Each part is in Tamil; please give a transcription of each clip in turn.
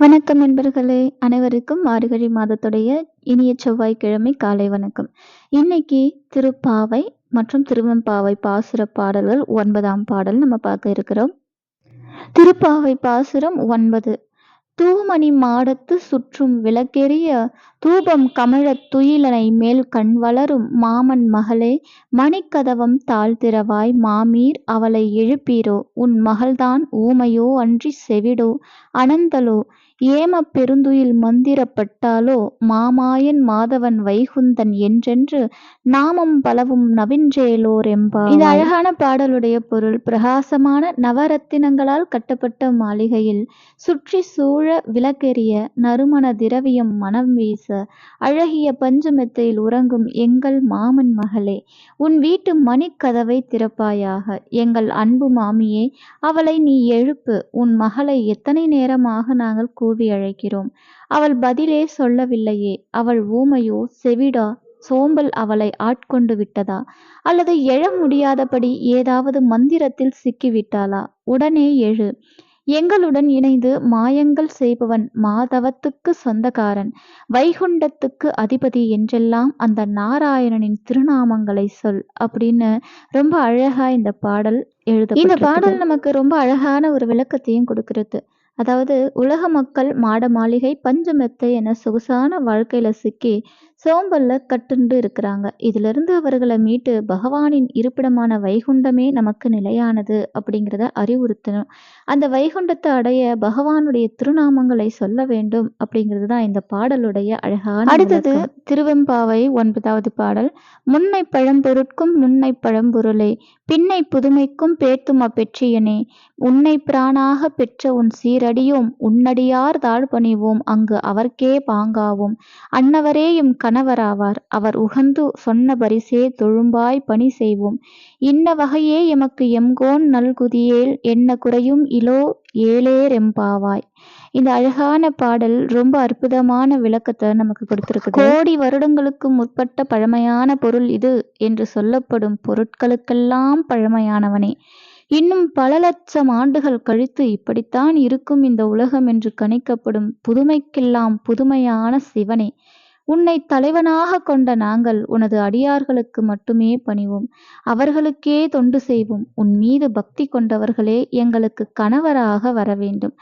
வணக்கம் நண்பர்களே அனைவருக்கும் மார்கழி மாதத்துடைய இனிய செவ்வாய்க்கிழமை காலை வணக்கம். இன்னைக்கு திருப்பாவை மற்றும் திருவெம்பாவை பாசுர பாடல்கள் ஒன்பதாம் பாடல் நம்ம பார்க்க இருக்கிறோம். திருப்பாவை பாசுரம் ஒன்பது. தூமணி மாடத்து சுற்றும் விளக்கெறிய தூபம் கமழத் துயிலனை மேல் கண் வளரும் மாமன் மகளே மணிக்கதவம் தாழ்த்திரவாய் மாமீர் அவளை எழுப்பீரோ? உன் மகள்தான் ஊமையோ அன்றி செவிடோ? அனந்தலோ ஏமப் பெருந்துயில் மந்திரப்பட்டாலோ மாமாயன் மாதவன் வைகுந்தன் என்றென்று நாமம் பலவும் நவின்றேலோர் என்பா இந்த அழகான பாடலுடைய பொருள். பிரகாசமான நவரத்தினங்களால் கட்டப்பட்ட மாளிகையில் சுற்றி சூழ விளக்கெரிய நறுமண திரவியம் மனம் வீச அழகிய பஞ்சமெத்தையில் உறங்கும் எங்கள் மாமன் மகளே உன் வீட்டு மணிக்கதவை திறப்பாயாக. எங்கள் அன்பு மாமியே அவளை நீ எழுப்பு. உன் மகளை எத்தனை நேரமாக நாங்கள் கூவி அழைக்கிறோம். அவள் பதிலே சொல்லவில்லையே. அவள் ஊமையோ செவிடா சோம்பல் அவளை ஆட்கொண்டு விட்டதா? அல்லது எழ முடியாதபடி ஏதாவது மந்திரத்தில் சிக்கிவிட்டாளா? உடனே எழு. எங்களுடன் இணைந்து மாயங்கள் செய்பவன் மாதவத்துக்கு சொந்தக்காரன். வைகுண்டத்துக்கு அதிபதி என்றெல்லாம் அந்த நாராயணனின் திருநாமங்களை சொல் அப்படின்னு ரொம்ப அழகா இந்த பாடல் எழுத இந்த பாடல் நமக்கு ரொம்ப அழகான ஒரு விளக்கத்தையும் கொடுக்கிறது. அதாவது உலக மக்கள் மாட மாளிகை பஞ்சமெத்தை என சொகுசான வாழ்க்கையில சிக்கி சோம்பல்ல கட்டுண்டு இருக்கிறாங்க. இதிலிருந்து அவர்களை மீட்டு பகவானின் இருப்பிடமான வைகுண்டமே நமக்கு நிலையானது அப்படிங்கிறத அறிவுறுத்தணும். அந்த வைகுண்டத்தை அடைய பகவானுடைய திருநாமங்களை சொல்ல வேண்டும் அப்படிங்கிறது தான் இந்த பாடலுடைய அழகான அடுத்தது திருவெம்பாவை ஒன்பதாவது பாடல் முன்னை பழம்பொருட்கும் முன்னை பழம்பொருளே பின்னை புதுமைக்கும் பேத்தும பெற்றியனே உன்னை பிராணாக பெற்ற உன் சீரடியோம் உன்னடியார் தாழ்பணிவோம் அங்கு அவர்க்கே பாங்காவோம். அன்னவரேயும் கணவராவார். அவர் உகந்து சொன்ன பரிசே தொழும்பாய் பணி செய்வோம். இன்ன வகையே எமக்கு எம்கோன் நல்குதியேல் என்ன குறையும் இலோ ஏலேரெம்பாவாய் இந்த அழகான பாடல் ரொம்ப அற்புதமான விளக்கத்தை நமக்கு கொடுத்துருக்கு கோடி வருடங்களுக்கு முற்பட்ட பழமையான பொருள் இது என்று சொல்லப்படும் பொருட்களுக்கெல்லாம் பழமையானவனே. இன்னும் பல லட்சம் ஆண்டுகள் கழித்து இப்படித்தான் இருக்கும் இந்த உலகம் என்று கணிக்கப்படும் புதுமைக்கெல்லாம் புதுமையான சிவனே. உன்னை தலைவனாக கொண்ட நாங்கள் உனது அடியார்களுக்கு மட்டுமே பணிவோம். அவர்களுக்கே தொண்டு செய்வோம். உன் மீது பக்தி கொண்டவர்களே எங்களுக்கு கணவராக வர வேண்டும்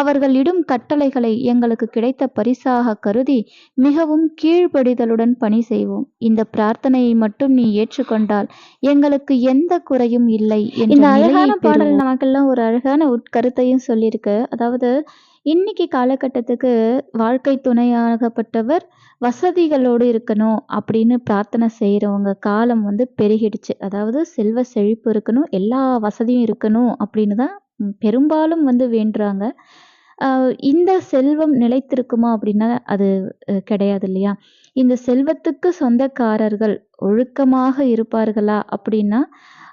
அவர்கள் இடும் கட்டளைகளை எங்களுக்கு கிடைத்த பரிசாக கருதி மிகவும் கீழ்ப்படிதலுடன் பணி செய்வோம். இந்த பிரார்த்தனையை மட்டும் நீ ஏற்றுக்கொண்டால் எங்களுக்கு எந்த குறையும் இல்லை இந்த அழகான பாடல் நமக்கெல்லாம் ஒரு அழகான உட்கருத்தையும் சொல்லியிருக்கு. அதாவது இன்னைக்கு காலகட்டத்துக்கு வாழ்க்கை துணையாகப்பட்டவர் வசதிகளோடு இருக்கணும் அப்படின்னு பிரார்த்தனை செய்கிறவங்க காலம் வந்து பெருகிடுச்சு. அதாவது செல்வ செழிப்பு இருக்கணும் எல்லா வசதியும் இருக்கணும் அப்படின்னு தான் பெரும்பாலும் வந்து வேண்டுறாங்க. இந்த செல்வம் நிலைத்திருக்குமா அப்படின்னா அது கிடையாது இல்லையா? இந்த செல்வத்துக்கு சொந்தக்காரர்கள் ஒழுக்கமாக இருப்பார்களா அப்படின்னா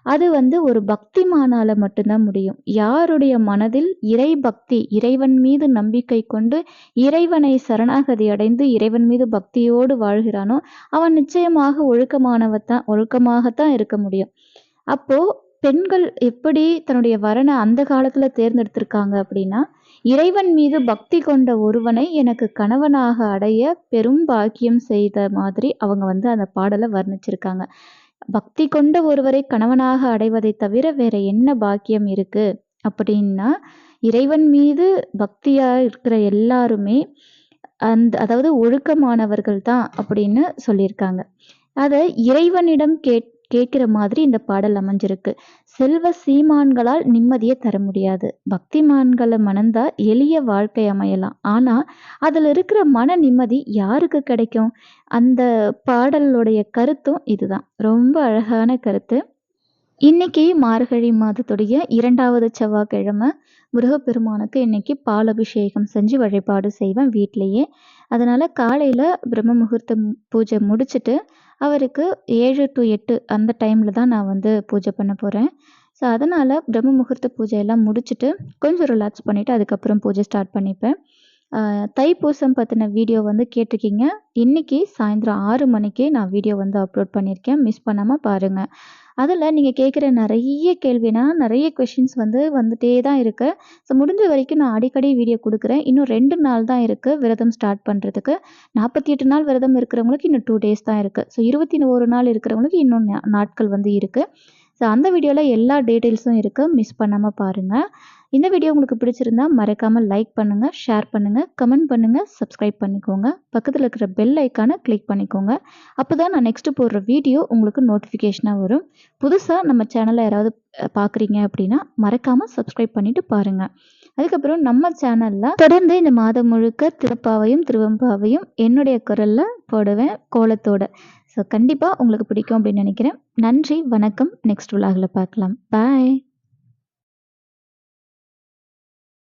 அது வந்து ஒரு பக்திமானால மட்டும்தான் முடியும். யாருடைய மனதில் இறை பக்தி இறைவன் மீது நம்பிக்கை கொண்டு இறைவனை சரணாகதி அடைந்து இறைவன் மீது பக்தியோடு வாழ்கிறானோ அவன் நிச்சயமாக ஒழுக்கமானவத்தான் ஒழுக்கமாகத்தான் இருக்க முடியும். அப்போ பெண்கள் எப்படி தன்னுடைய வரனை அந்த காலத்துல தேர்ந்தெடுத்திருக்காங்க அப்படின்னா இறைவன் மீது பக்தி கொண்ட ஒருவனை எனக்கு கணவனாக அடைய பெரும் பாக்கியம் செய்த மாதிரி அவங்க வந்து அந்த பாடலை வர்ணிச்சிருக்காங்க. பக்தி கொண்ட ஒருவரை கணவனாக அடைவதை தவிர வேற என்ன பாக்கியம் இருக்கு? அப்படின்னா இறைவன் மீது பக்தியா இருக்கிற எல்லாருமே அந்த அதாவது ஒழுக்கமானவர்கள் தான் அப்படின்னு சொல்லியிருக்காங்க. அதை இறைவனிடம் கேட் கேட்கிற மாதிரி இந்த பாடல் அமைஞ்சிருக்கு. செல்வ சீமான்களால் நிம்மதியை தர முடியாது. பக்திமான்களை மணந்தா எளிய வாழ்க்கை அமையலாம். ஆனா அதுல இருக்கிற மன நிம்மதி யாருக்கு கிடைக்கும்? அந்த பாடலுடைய கருத்தும் இதுதான். ரொம்ப அழகான கருத்து. இன்னைக்கு மார்கழி மாதத்துடைய இரண்டாவது செவ்வாய்க்கிழமை முருகப்பெருமானுக்கு இன்னைக்கு பால் அபிஷேகம் செஞ்சு வழிபாடு செய்வேன் வீட்லேயே. அதனால் காலையில் பிரம்ம முகூர்த்தம் பூஜை முடிச்சுட்டு அவருக்கு ஏழு டு எட்டு அந்த டைமில் தான் நான் வந்து பூஜை பண்ண போகிறேன் ஸோ அதனால் பிரம்ம முகூர்த்த பூஜையெல்லாம் முடிச்சுட்டு கொஞ்சம் ரிலாக்ஸ் பண்ணிவிட்டு அதுக்கப்புறம் பூஜை ஸ்டார்ட் பண்ணிப்பேன். தைப்பூசம் பற்றின வீடியோ வந்து கேட்டிருக்கீங்க. இன்றைக்கி சாயந்தரம் ஆறு மணிக்கே நான் வீடியோ வந்து அப்லோட் பண்ணியிருக்கேன். மிஸ் பண்ணாமல் பாருங்கள் அதில் நீங்கள் கேட்குற நிறைய கேள்வினா நிறைய கொஷின்ஸ் வந்து வந்துட்டே தான் இருக்குது ஸோ முடிஞ்ச வரைக்கும் நான் அடிக்கடி வீடியோ கொடுக்குறேன். இன்னும் ரெண்டு நாள் தான் இருக்குது விரதம் ஸ்டார்ட் பண்ணுறதுக்கு நாற்பத்தி எட்டு நாள் விரதம் இருக்கிறவங்களுக்கு இன்னும் டூ டேஸ் தான் இருக்குது ஸோ இருபத்தி ஒரு நாள் இருக்கிறவங்களுக்கு இன்னும் நாட்கள் வந்து இருக்குது ஸோ அந்த வீடியோவில் எல்லா டீட்டெயில்ஸும் இருக்குது மிஸ் பண்ணாமல் பாருங்கள் இந்த வீடியோ உங்களுக்கு பிடிச்சிருந்தா மறக்காமல் லைக் பண்ணுங்கள் ஷேர் பண்ணுங்கள் கமெண்ட் பண்ணுங்கள் சப்ஸ்கிரைப் பண்ணிக்கோங்க. பக்கத்தில் இருக்கிற பெல் ஐக்கானை கிளிக் பண்ணிக்கோங்க. அப்போ தான் நான் நெக்ஸ்ட்டு போடுற வீடியோ உங்களுக்கு நோட்டிஃபிகேஷனாக வரும். புதுசாக நம்ம சேனலை யாராவது பார்க்குறீங்க அப்படின்னா மறக்காமல் சப்ஸ்கிரைப் பண்ணிட்டு பாருங்கள் அதுக்கப்புறம் நம்ம சேனலில் தொடர்ந்து இந்த மாதம் முழுக்க திருப்பாவையும் திருவம்பாவையும் என்னுடைய குரலில் போடுவேன் கோலத்தோட. ஸோ கண்டிப்பாக உங்களுக்கு பிடிக்கும் அப்படின்னு நினைக்கிறேன். நன்றி வணக்கம். நெக்ஸ்ட் விழாவில் பார்க்கலாம். பாய்